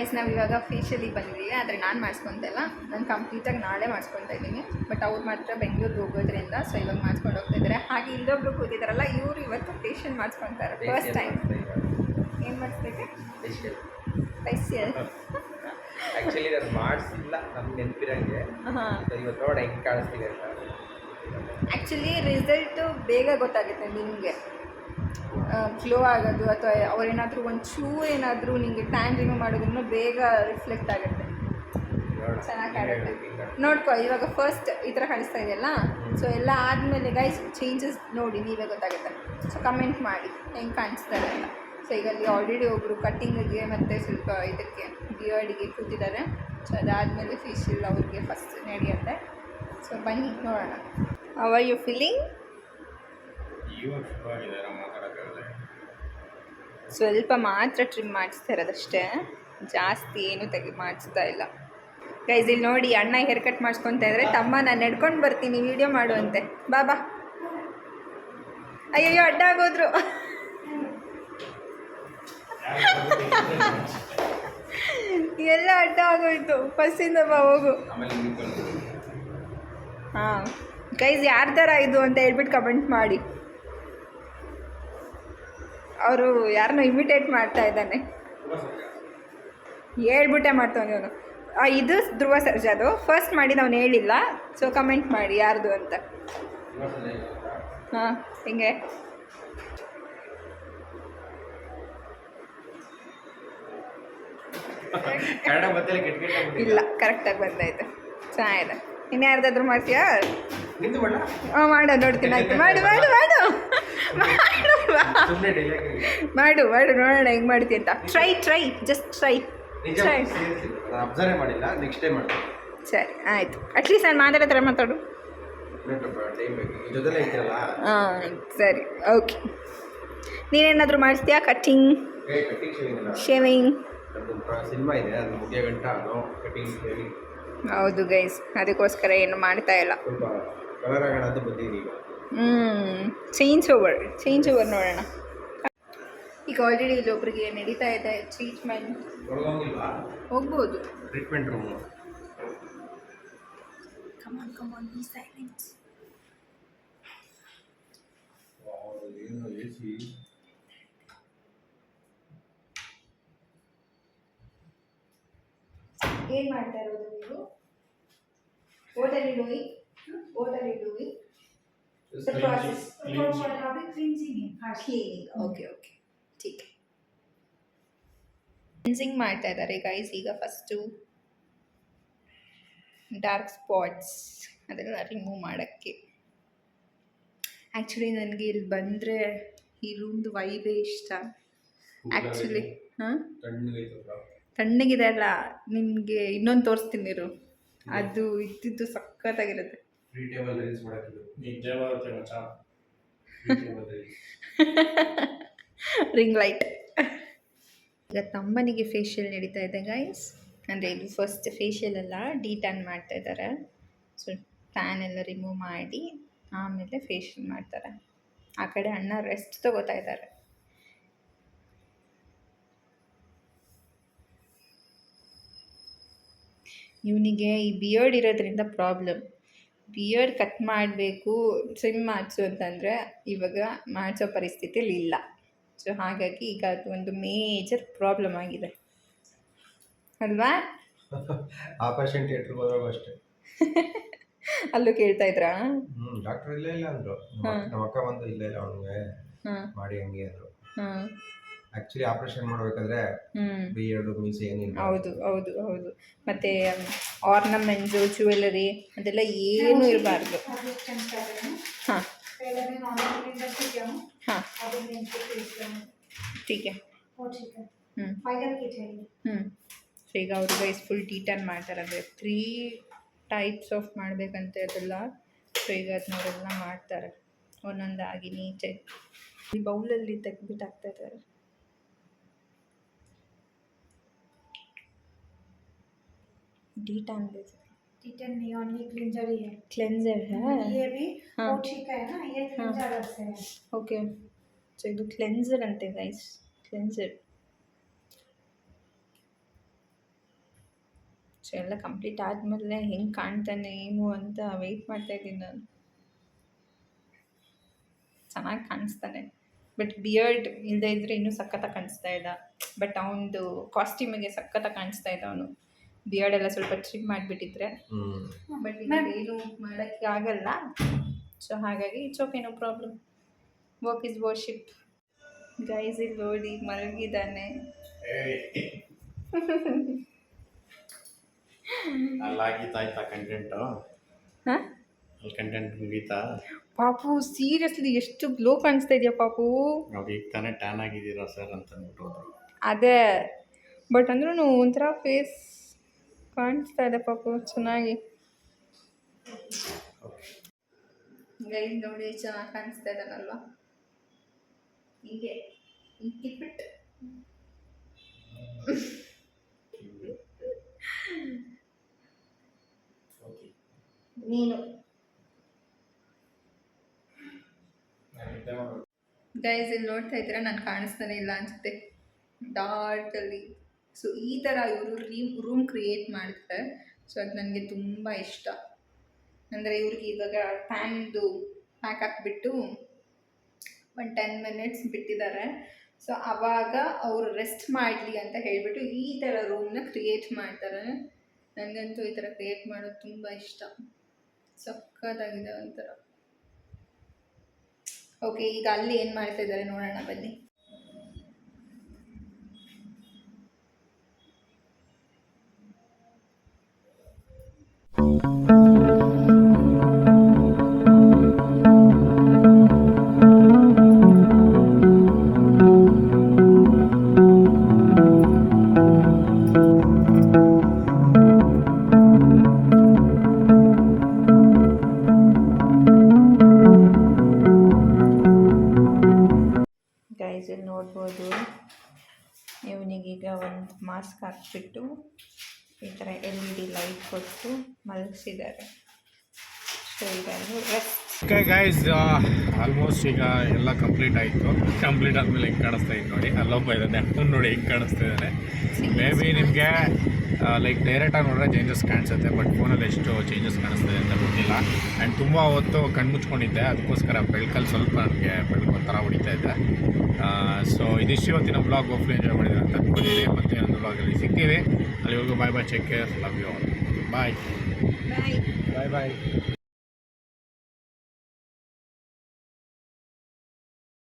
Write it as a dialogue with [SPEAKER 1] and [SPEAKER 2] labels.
[SPEAKER 1] Guys ನಾವು ಇವಾಗ ಫೇಶಿಯಲಿಗೆ ಬಂದಿದ್ದೀವಿ ಆದರೆ ನಾನು ಮಾಡಿಸ್ಕೊತ ಇಲ್ಲ. ನಾನು ಕಂಪ್ಲೀಟಾಗಿ ನಾಳೆ ಮಾಡಿಸ್ಕೊತಾ ಇದ್ದೀನಿ. ಬಟ್ ಅವ್ರು ಮಾತ್ರ ಬೆಂಗಳೂರಿಗೆ ಹೋಗೋದ್ರಿಂದ ಸೊ ಇವಾಗ ಮಾಡಿಸ್ಕೊಂಡು ಹೋಗ್ತಾ ಇದ್ದಾರೆ ಹಾಗೆ ಇಲ್ಲೊಬ್ರು ಕೂತಿದ್ದಾರಲ್ಲ ಇವರು ಇವತ್ತು ಫೇಶಿಯಲ್ ಮಾಡಿಸ್ಕೊತಾರೆ ಫಸ್ಟ್ ಟೈಮ್ ಏನು ಮಾಡಿಸ್ಬೇಕು? ಫೇಶಿಯಲ್
[SPEAKER 2] ಆ್ಯಕ್ಚುಲಿ ನಾನು ಮಾಡಿಸಿಲ್ಲ ನಮ್ಗೆ ನೆನಪಿರಂಗೆ. ಇವತ್ತು ನೋಡಿ ಹೆಂಗೆ ಕಾಣಿಸ್ತೀವಿ ಅಂತ.
[SPEAKER 1] ಆ್ಯಕ್ಚುಲಿ ರಿಸಲ್ಟು ಬೇಗ ಗೊತ್ತಾಗುತ್ತೆ ನಿಮಗೆ. ಫ್ಲೋ ಆಗೋದು ಅಥವಾ ಅವರೇನಾದರೂ ಒಂದು ಚೂ ಏನಾದರೂ ನಿಮಗೆ ಟ್ಯಾನ್ ರಿಮೂವ್ ಮಾಡೋದನ್ನು ಬೇಗ ರಿಫ್ಲೆಕ್ಟ್ ಆಗುತ್ತೆ. ಚೆನ್ನಾಗಿ ಕಾಣುತ್ತೆ. ನೋಡ್ಕೊ ಇವಾಗ ಫಸ್ಟ್ ಈ ಥರ ಕಾಣಿಸ್ತಾ ಇದೆಯಲ್ಲ? ಸೊ ಎಲ್ಲ ಆದಮೇಲೆ ಗೈಸ್ ಚೇಂಜಸ್ ನೋಡಿ ನೀವೇ ಗೊತ್ತಾಗುತ್ತೆ. ಸೊ ಕಮೆಂಟ್ ಮಾಡಿ ಹೆಂಗೆ ಕಾಣಿಸ್ತಾರೆ ಅಂತ. ಸೊ ಈಗ ಅಲ್ಲಿ ಆಲ್ರೆಡಿ ಒಬ್ಬರು ಕಟ್ಟಿಂಗಿಗೆ ಮತ್ತು ಸ್ವಲ್ಪ ಇದಕ್ಕೆ ಬಿಯರ್ಡಿಗೆ ಕೂತಿದ್ದಾರೆ. ಸೊ ಅದಾದಮೇಲೆ ಫೇಶಿಯಲ್ ಅವ್ರಿಗೆ ಫಸ್ಟ್ ನಡೆಯುತ್ತೆ. ಸೊ ಬನ್ನಿ ನೋಡೋಣ. ಅವ ಯು ಫೀಲಿಂಗ್
[SPEAKER 2] ಇವಾಗ ಶುರುವಾಗಿದೆ ನಾವು ಮಾತಾಡೋಕ್ಕಾಗಲ್ಲ
[SPEAKER 1] ಸ್ವಲ್ಪ ಮಾತ್ರ ಟ್ರಿಮ್ ಮಾಡಿಸ್ತಾ ಇರೋದಷ್ಟೇ ಜಾಸ್ತಿ ಏನು ತೆಗಿ ಮಾಡಿಸ್ತಾ ಇಲ್ಲ. ಗೈಸ್ ಇಲ್ಲಿ ನೋಡಿ ಅಣ್ಣ ಹೇರ್ ಕಟ್ ಮಾಡಿಸ್ಕೊತಾ ಇದ್ರೆ. ತಮ್ಮ ನಾನು ನಡ್ಕೊಂಡು ಬರ್ತೀನಿ ವಿಡಿಯೋ ಮಾಡುವಂತೆ. ಬಾ ಬಾ. ಅಯ್ಯಯ್ಯೋ ಅಡ್ಡ ಆಗೋದ್ರು. ಎಲ್ಲ ಅಡ್ಡ ಆಗೋಯ್ತು. ಫಸ್ಟಿಂದ ಬಾ ಹೋಗು. ಹಾಂ. ಗೈಸ್ ಯಾರ ಥರ ಇದು ಅಂತ ಹೇಳ್ಬಿಟ್ಟು ಕಮೆಂಟ್ ಮಾಡಿ. ಅವರು ಯಾರನ್ನೋ ಇಮಿಟೇಟ್ ಮಾಡ್ತಾ ಇದ್ದಾನೆ. ಹೇಳ್ಬಿಟ್ಟೆ ಮಾಡ್ತಾನೆ ಇವನು ಇದು ಧ್ರುವ ಸರ್ಜಾದು ಫಸ್ಟ್ ಮಾಡಿದ್ದು ಅವನು ಹೇಳಿಲ್ಲ. ಸೊ ಕಮೆಂಟ್ ಮಾಡಿ ಯಾರ್ದು ಅಂತ. ಹಾಂ ಹಿಂಗೆ? ಇಲ್ಲ ಕರೆಕ್ಟಾಗಿ ಬಂದಾಯ್ತು ಚೆನ್ನಾಗಿದೆ. ಇನ್ನು ಯಾರ್ದಾದ್ರೂ ಮಾಡ್ತೀಯಾ ಹಾಂ ಮಾಡು ನೋಡ್ತೀನಿ ಆಯ್ತು. ಮಾಡು ಮಾಡು ಮಾಡು. ಮಾಡು ಮಾಡು ಮಾಡು ನೋಡೋಣ ಹೆಂಗೆ ಮಾಡ್ತೀಯ ಅಂತ. Try try just
[SPEAKER 2] try
[SPEAKER 1] try
[SPEAKER 2] ನಾನು ಅಬ್ಸರ್ವ್ ಮಾಡಿಲ್ಲ ನೆಕ್ಸ್ಟ್ ಟೈಮ್ ಮಾಡ್ತೀನಿ.
[SPEAKER 1] ಸರಿ ಆಯಿತು. ಅಟ್ಲೀಸ್ಟ್ ನಾನು ಮಾತಾಡೋ ಥರ ಮಾತಾಡು. ಹಾಂ ಸರಿ ಓಕೆ ನೀನೇನಾದರೂ ಮಾಡಿಸ್ತೀಯಾ? ಕಟ್ಟಿಂಗ್
[SPEAKER 2] ಶೇವಿಂಗ್ ಅಲ್ಲ.
[SPEAKER 1] ಶೇವಿಂಗ್
[SPEAKER 2] ನಮ್ದು ಸಿನಿಮಾ ಇದೆ ಅದು ಮುಗಿಯೋ ಗಂಟ ನೋ ಕಟ್ಟಿಂಗ್ ಶೇವಿಂಗ್
[SPEAKER 1] ಹೌದು ಗೈಸ್ ಅದಕ್ಕೋಸ್ಕರ ಏನು ಮಾಡ್ತಾ ಇಲ್ಲ.
[SPEAKER 2] ಸ್ವಲ್ಪ ಕಲರ್ ಆಗೋಣ ಅಂತ ಬಂದಿದ್ದೀನಿ ಈಗ.
[SPEAKER 1] ಚೇಂಜ್ ಓವರ್ ಚೇಂಜ್ ಓವರ್ ನೋಡೋಣ. ಈಗ ಆಲ್ರೆಡಿ ಇಲ್ಲೊಬ್ರಿಗೆ ನಡೀತಾ ಇದೆ ಟ್ರೀಟ್ಮೆಂಟ್ ಹೋಗ್ಬೋದು.
[SPEAKER 2] Treatment
[SPEAKER 1] room come on
[SPEAKER 2] come on be silent
[SPEAKER 1] ಏನು ಮಾಡ್ತಾ ಇರೋದು ನೀವು? What are you doing what are you doing The process. Cleaning okay okay teak cleansing ಮಾಡ್ತಾ ಇದ್ದಾರೆ ಗೈಸ್ ಈಗ ಫಸ್ಟು ಡಾರ್ಕ್ ಸ್ಪಾಟ್ಸ್ ಅದೆಲ್ಲ ರಿಮೂವ್ ಮಾಡೋಕ್ಕೆ ಆ್ಯಕ್ಚುಲಿ ನನಗೆ ಇಲ್ಲಿ ಬಂದರೆ ಈ ರೂಮ್ದು ವೈಬೇ ಇಷ್ಟ ಆ್ಯಕ್ಚುಲಿ ಹಾಂ ತಣ್ಣಗಿದೆ ಅಲ್ಲ ನಿಮಗೆ ಇನ್ನೊಂದು ತೋರಿಸ್ತೀನಿ ಇರು ಅದು ಇದ್ದಿದ್ದು ಸಖತ್ತಾಗಿರುತ್ತೆ
[SPEAKER 2] ಫ್ರೀ ಟೇಬಲ್ ರೀಲ್ಸ್ ಮಾಡೋಕ್ಕಿಲ್ಲ
[SPEAKER 3] ನಿಜವಾಗುತ್ತೆ ಮಚ್ಚ
[SPEAKER 2] free table reels
[SPEAKER 1] ring light ಈಗ ತಮ್ಮನಿಗೆ ಫೇಶಿಯಲ್ ನಡೀತಾ ಇದೆ ಗೈಸ್ ಅಂದರೆ ಇದು ಫಸ್ಟ್ ಫೇಶಿಯಲ್ ಎಲ್ಲ ಡಿ ಟ್ಯಾನ್ ಮಾಡ್ತಾ ಇದ್ದಾರೆ ಸೊ ಟ್ಯಾನ್ ಎಲ್ಲ ರಿಮೂವ್ ಮಾಡಿ ಆಮೇಲೆ ಫೇಶಿಯಲ್ ಮಾಡ್ತಾರೆ. ಆ ಕಡೆ ಅಣ್ಣ ರೆಸ್ಟ್ ತಗೋತಾ ಇದ್ದಾರೆ ಇವನಿಗೆ ಈ ಬಿಯರ್ಡ್ ಇರೋದ್ರಿಂದ ಪ್ರಾಬ್ಲಮ್ ಬಿಯರ್ಡ್ ಕಟ್ ಮಾಡಬೇಕು ಟ್ರಿಮ್ ಮಾಡಿಸು ಅಂತಂದರೆ ಇವಾಗ ಮಾಡಿಸೋ ಪರಿಸ್ಥಿತಿಯಲ್ಲಿ ಇಲ್ಲ. ಸೊ ಹಾಗಾಗಿ ಈಗ ಅದು ಒಂದು ಮೇಜರ್ ಪ್ರಾಬ್ಲಮ್ ಆಗಿದೆ. ಅಲ್ವಾ?
[SPEAKER 2] ಆಪರೇಷನ್ ಥಿಯೇಟ್ರಿಗೆ ಹೋದಾಗ ಅಷ್ಟೇ.
[SPEAKER 1] ಅಲ್ಲೂ ಕೇಳ್ತಾ ಇದ್ರಾ?
[SPEAKER 2] ಹ್ಞೂ ಡಾಕ್ಟರ್ ಇಲ್ಲೇ ಇಲ್ಲ ಅಂದ್ರು. ನಮ್ಮ ಅಕ್ಕ ಬಂದು ಇಲ್ಲ ಇಲ್ಲ ಅವನಿಗೆ. ಮಾಡಿ ಹಂಗೆ ಅಂದರು. ಆಕ್ಚುಲಿ ಆಪರೇಷನ್ ಮಾಡಬೇಕಾದ್ರೆ ಬಿ ಎರಡು ಮೀಸೆ ಏನಿಲ್ಲ
[SPEAKER 1] ಹೌದು ಹೌದು ಹೌದು. ಮತ್ತೆ ಆರ್ನಮೆಂಟ್ಸ್ ಜ್ಯುವೆಲ್ಲರಿ ಅದೆಲ್ಲ ಏನು ಇರಬಾರ್ದು. ಹಾಂ. ಹಾಂ. ಟೀಕೆ ಹ್ಞೂ ಈಗ ಅವ್ರು ವೈಸ್ ಫುಲ್ ಟೀಟನ್ ಮಾಡ್ತಾರೆ. ಅಂದರೆ ತ್ರೀ ಟೈಪ್ಸ್ ಆಫ್ ಮಾಡಬೇಕಂತ ಅದೆಲ್ಲ ಸೊ ಈಗ ಅದನ್ನವರೆಲ್ಲ ಮಾಡ್ತಾರೆ. ಒಂದೊಂದಾಗಿ ನೀಟಾಗಿ. ಈ ಬೌಲಲ್ಲಿ ತೆಗ್ದು ಹಾಕ್ತಾ ಇದ್ದಾರೆ. ಡಿಟಾನ್
[SPEAKER 4] टिटन नियॉन ये क्लिंजर ही है
[SPEAKER 1] ಕ್ಲೆನ್ಸರ್
[SPEAKER 4] ये भी
[SPEAKER 1] हाँ।
[SPEAKER 4] पोछी का है ना ये क्लिंजर अलग से है
[SPEAKER 1] ಓಕೆ ಸೊ ಇದು ಕ್ಲೆನ್ಸರ್ ಅಂತೆ ಗೈಸ್ ಕ್ಲೆನ್ಸರ್ ಸೊ ಎಲ್ಲ ಕಂಪ್ಲೀಟ್ ಆದಮೇಲೆ ಹೆಂಗೆ ಕಾಣ್ತಾನೆ ಏನು ಅಂತ ವೆಯ್ಟ್ ಮಾಡ್ತಾ ಇದ್ದೀನಿ ನಾನು ಚೆನ್ನಾಗಿ ಕಾಣಿಸ್ತಾನೆ ಬಟ್ ಬಿಯರ್ಡ್ ಇಲ್ಲದೆ ಇದ್ದರೆ ಇನ್ನೂ ಸಖತ್ತಾಗಿ ಕಾಣಿಸ್ತಾ ಇದ್ದ ಬಟ್ ಅವನದು ಕಾಸ್ಟ್ಯೂಮಿಗೆ ಸಖತ್ತಾಗಿ ಕಾಣಿಸ್ತಾ ಇದ್ದ ಅವನು ಬಿಯರ್ಡ್ ಎಲ್ಲ ಸ್ವಲ್ಪ ಟ್ರಿಮ್ ಮಾಡಿಬಿಟ್ಟಿದ್ರೆ. ಬಟ್ ಏನು ಮಾಡೋಕ್ಕೆ ಆಗಲ್ಲ. ಸೊ ಹಾಗಾಗಿ it's okay no problem work is worship guys ಇಲ್ಲಿ ನೋಡಿ ಮಲಗಿದ್ದಾನೆ. ಪಾಪು ಸೀರಿಯಸ್ಲಿ ಎಷ್ಟು ಗ್ಲೋ ಕಾಣಿಸ್ತಾ ಇದೆಯಾ ಪಾಪು?
[SPEAKER 3] ಈಗ ತಾನೇ ಟ್ಯಾನ್ ಆಗಿದ್ದೀರಾ ಸರ್ ಅಂತ
[SPEAKER 1] ಅದೇ. ಬಟ್ ಅಂದ್ರೂ ಒಂಥರ ಫೇಸ್ ಕಾಣಿಸ್ತಾ ಇದೆ ಪಾಪು ಚೆನ್ನಾಗಿ. ಗೈಸ್ ನೋಡಿ ಚೆನ್ನಾಗಿ ಕಾಣಿಸ್ತಾ ಇದ್ದಾನಲ್ವಾ ಹೀಗೆ. ಇಟ್ಬಿಟ್ಟು ನೀನು ಗೈಸ್ ಇಲ್ಲಿ ನೋಡ್ತಾ ಇದ್ದೀರಾ? ನಾನು ಕಾಣಿಸ್ತಾನೆ ಇಲ್ಲ ಅನ್ಸುತ್ತೆ. ಡಾರ್ಟಲ್ಲಿ ಸೊ ಈ ಥರ ಇವರು ರೀಮ್ ರೂಮ್ ಕ್ರಿಯೇಟ್ ಮಾಡ್ತಾರೆ ಸೊ ಅದು ನನಗೆ ತುಂಬ ಇಷ್ಟ. ಅಂದರೆ ಇವ್ರಿಗೆ ಇವಾಗ ಫ್ಯಾನ್ದು ಪ್ಯಾಕ್ ಹಾಕ್ಬಿಟ್ಟು ಒಂದು ಟೆನ್ ಮಿನಿಟ್ಸ್ ಬಿಟ್ಟಿದ್ದಾರೆ. ಸೊ ಆವಾಗ ಅವರು ರೆಸ್ಟ್ ಮಾಡಲಿ ಅಂತ ಹೇಳಿಬಿಟ್ಟು ಈ ಥರ ರೂಮ್ನ ಕ್ರಿಯೇಟ್ ಮಾಡ್ತಾರೆ. ನನಗಂತೂ ಈ ಥರ ಕ್ರಿಯೇಟ್ ಮಾಡೋದು ತುಂಬ ಇಷ್ಟ. ಸಕ್ಕತ್ತಾಗಿದೆ ಒಂಥರ. ಓಕೆ ಈಗ ಅಲ್ಲಿ ಏನು ಮಾಡ್ತಾ ಇದ್ದಾರೆ ನೋಡೋಣ ಬನ್ನಿ. ಗೈಸ್ ಇಲ್ಲಿ ನೋಡ್ಬೋದು ಇವನಿಗೀಗ ಒಂದು ಮಾಸ್ಕ್ ಹಾಕ್ಬಿಟ್ಟು ಈ ಥರ ಎಲ್ ಇ ಡಿ ಲೈಟ್ ಕೊಟ್ಟು ಮಲಗಿಸಿದ್ದಾರೆ. ಸೊ ಇದನ್ನು ರೆಸ್ಟ್
[SPEAKER 3] ಓಕೆ ಗೈಸ್ ಆಲ್ಮೋಸ್ಟ್ ಈಗ ಎಲ್ಲ ಕಂಪ್ಲೀಟ್ ಆಯಿತು. ಕಂಪ್ಲೀಟ್ ಆದಮೇಲೆ ಹೆಂಗೆ ಕಾಣಿಸ್ತಾ ಇತ್ತು ನೋಡಿ. ಅಲ್ಲೊಬ್ಬ ಇದ್ದಾನೆ ಅಕ್ಕನ ನೋಡಿ ಹೆಂಗೆ ಕಾಣಿಸ್ತಾ ಇದ್ದಾನೆ ಮೇ ಬಿ ನಿಮಗೆ ಲೈಕ್ ಡೈರೆಕ್ಟಾಗಿ ನೋಡಿದ್ರೆ ಚೇಂಜಸ್ ಕಾಣಿಸುತ್ತೆ ಬಟ್ ಫೋನಲ್ಲಿ ಎಷ್ಟು ಚೇಂಜಸ್ ಕಾಣಿಸ್ತಾ ಇದೆ ಅಂತ ಗೊತ್ತಿಲ್ಲ. ಆ್ಯಂಡ್ ತುಂಬ ಹೊತ್ತು ಕಣ್ಮುಚ್ಕೊಂಡಿದ್ದೆ ಅದಕ್ಕೋಸ್ಕರ ಬೆಳ್ಕಲ್ಲಿ ಸ್ವಲ್ಪ ನನಗೆ ಬೆಳಕು ಒಂಥರ ಹೊಡಿತಾ ಇದೆ. ಸೊ ಇದಿಷ್ಟು ಇವತ್ತಿನ ಬ್ಲಾಗ್ ಹೋಪ್ಲಿ ಎಂಜಾಯ್ ಮಾಡಿದ್ರೆ ಅಂತ ಅಂದ್ಕೊಂಡಿದ್ದೀನಿ ಮತ್ತೆ ಒಂದು ಬ್ಲಾಗಲ್ಲಿ ಸಿಗ್ತೀವಿ. ಅಲ್ಲಿವರೆಗೂ bye bye check care love you
[SPEAKER 1] bye
[SPEAKER 3] bye bye